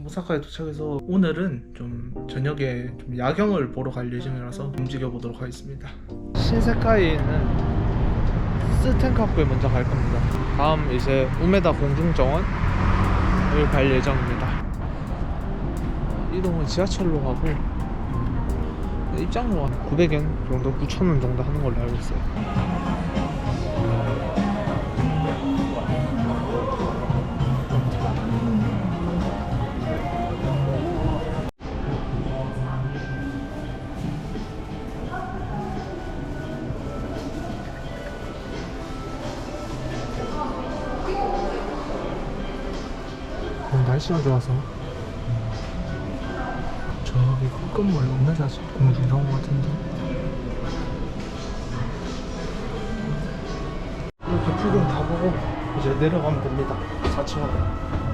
오사카에 도착해서 오늘은 좀 저녁에 좀 야경을 보러 갈 예정이라서 움직여 보도록 하겠습니다. 신세카이는 스텐카쿠에 먼저 갈 겁니다. 다음 이제 우메다 공중정원을 갈 예정입니다. 이동은 지하철로 가고 입장료 한 900엔 정도, 9,000원 정도 하는 걸로 알고 있어요. 날씨가 좋아서. 저기 큰 건물 우메다 공중정원 같은데. 이렇게 구경 다 보고 이제 내려가면 됩니다. 4층으로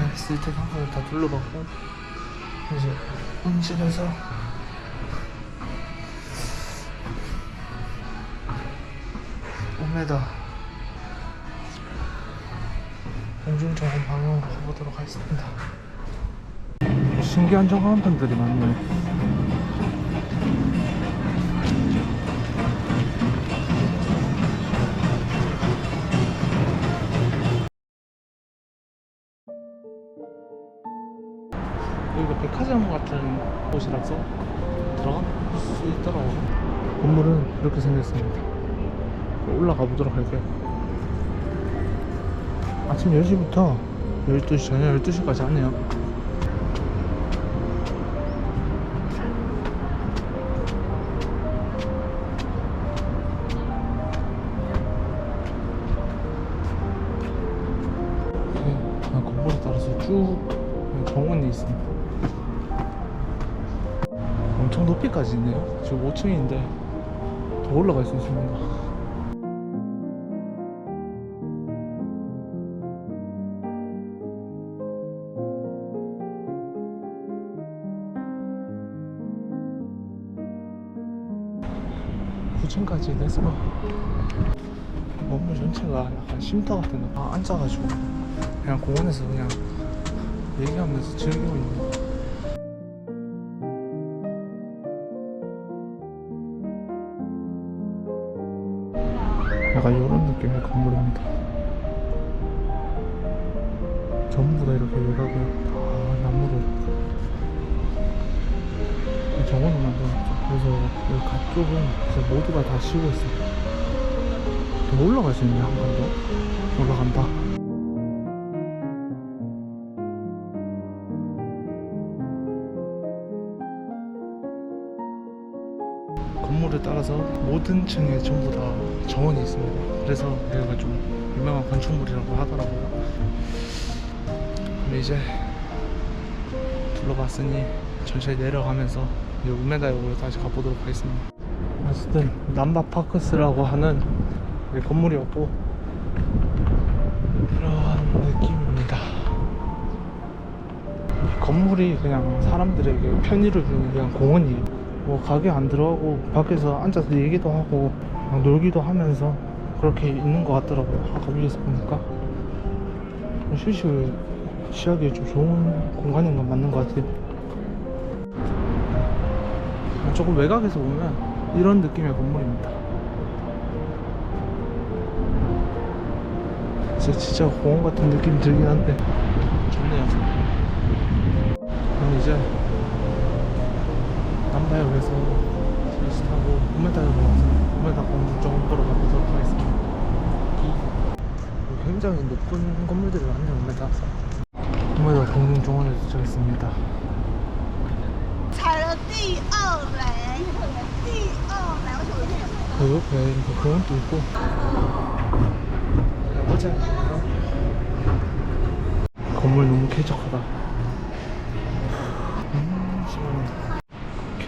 이렇게 스테이트 상품을 다 둘러봤고 이제 본실에서 오메다 공중정원 방향으로 가보도록 하겠습니다. 신기한 정원판들이 많네 여기가 백화점 같은 곳이라서 들어갈 수 있더라고요. 건물은 이렇게 생겼습니다. 올라가 보도록 할게요. 아침 10시부터 12시, 저녁 12시까지 하네요. 엄청 높이까지 있네요. 지금 5층인데 더 올라갈 수 있습니다. 구층까지 해서 건물 전체가 약간 쉼터 같은 거 아, 앉아가지고 그냥 공원에서 그냥 얘기하면서 즐기고 있는 약간 이런 느낌의 건물입니다. 전부 다 이렇게 외곽을 다 나무로 이 정원을 만들었죠. 그래서 여기 가쪽은 모두가 다 쉬고 있습니다. 더 올라갈 수 있네 한번 더. 올라간다. 따라서 모든 층에 전부 다 정원이 있습니다. 그래서 여기가 좀 유명한 건축물이라고 하더라고요. 근데 이제 둘러봤으니 천천히 내려가면서 이제 우메다역으로 다시 가보도록 하겠습니다. 어쨌든 남바파크스라고 하는 이 건물이었고 이런 느낌입니다. 이 건물이 그냥 사람들에게 편의를 주는 그냥 공원이에요. 뭐 가게 안 들어가고 밖에서 앉아서 얘기도 하고 막 놀기도 하면서 그렇게 있는 것 같더라고요. 아까 위에서 보니까 휴식을 취하기에 좀 좋은 공간인 건 맞는 것 같아요. 조금 외곽에서 보면 이런 느낌의 건물입니다. 진짜, 진짜 공원 같은 느낌이 들긴 한데 좋네요. 그럼 이제 남바역에서 버스 타고 우메다역으로 가서 우메다 공중정원 보러 가보도록 하겠습니다. 굉장히 높은 건물들이 많네요, 우메다. 우메다 공중정원에 도착했습니다. 踩了第二雷，第二雷，为什么有 그 옆에 이렇게 공원도 있고 보자 건물 너무 쾌적하다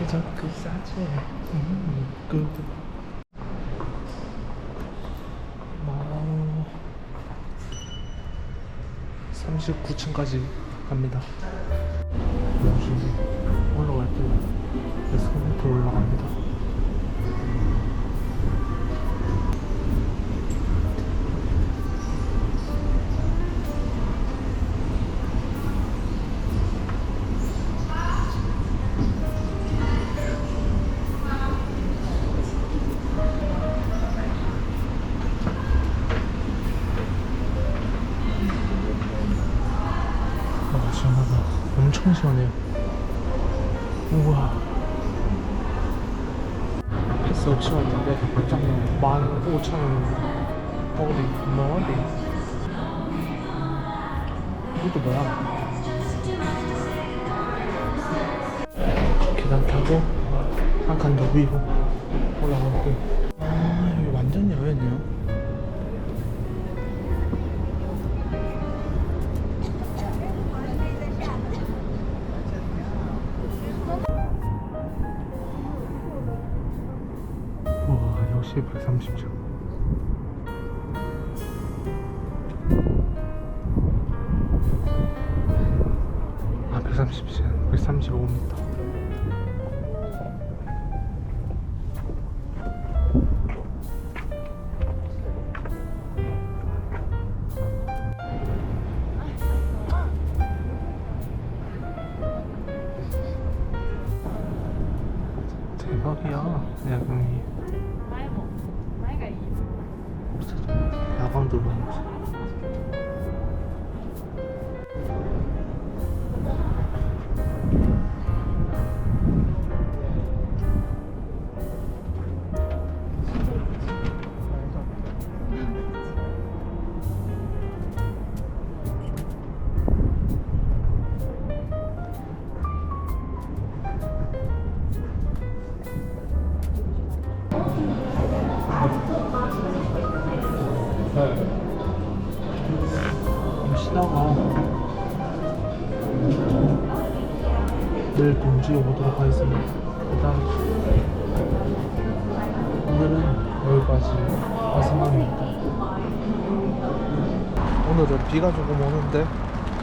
쾌적 그 싸지 음그 와우 39층까지 갑니다. 우와. 패스 없이 왔는데, 입장료 15,000원입니다. 어디, 뭐 어디? 이것도 뭐야? 계단 타고 한 칸 더 위로 올라갈게. 아, 여기 완전 야외네요. 와 역시 130점 아 130점 135m 대박이야 야경이 야 내일 동지에 오도록 하겠습니다. 일단 오늘은 여기까지 할 생각입니다. 오늘은 비가 조금 오는데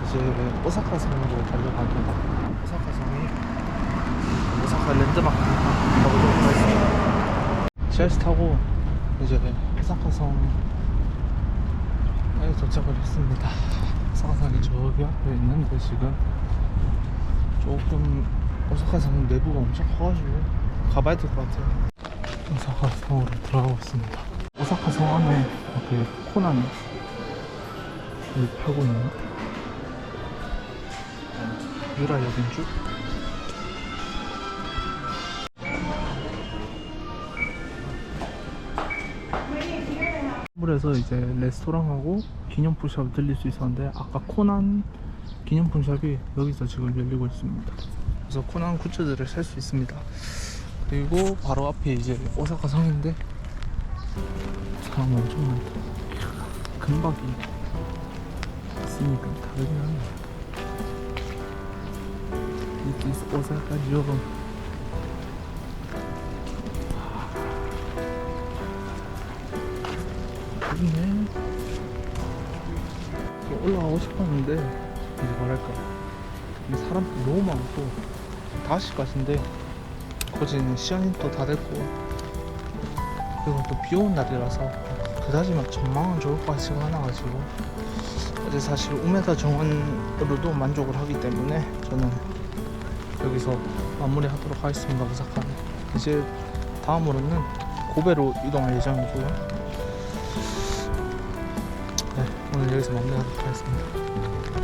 이제 오사카 성으로 달려갑니다. 오사카 성이 오사카 랜드마크 가보도록 하겠습니다. 지하철 타고 이제 오사카 성에 도착을 했습니다. 오사카 성이 저기 앞에 있는데 지금 조금 오사카성 내부가 엄청 커가지고 가봐야 될 것 같아요. 오사카 성으로 들어가고 있습니다. 오사카 성 안에 이렇게 코난이 펴고 있네요. 유라 여긴줄? 물에서 이제 레스토랑하고 기념품 샵을 들릴 수 있었는데 아까 코난 기념품 샵이 여기서 지금 열리고 있습니다. 그래서 코난 굿즈들을 살 수 있습니다. 그리고 바로 앞에 이제 오사카 성인데 사람 엄청 많다. 금박이 있으니까 다르긴 하네. It is 오사카죠. 여기네. 올라가고 싶었는데 이제 뭐랄까 이 사람들 너무 많고 5시까지인데 거기는 시간이 또 다 됐고 그리고 또 비 오는 날이라서 그다지 막 전망은 좋을 것 같지가 않아가지고 어제 사실 우메다 정원으로도 만족을 하기 때문에 저는 여기서 마무리하도록 하겠습니다 오사카는. 이제 다음으로는 고베로 이동할 예정이고요. 네, 오늘 여기서 마무리하도록 하겠습니다.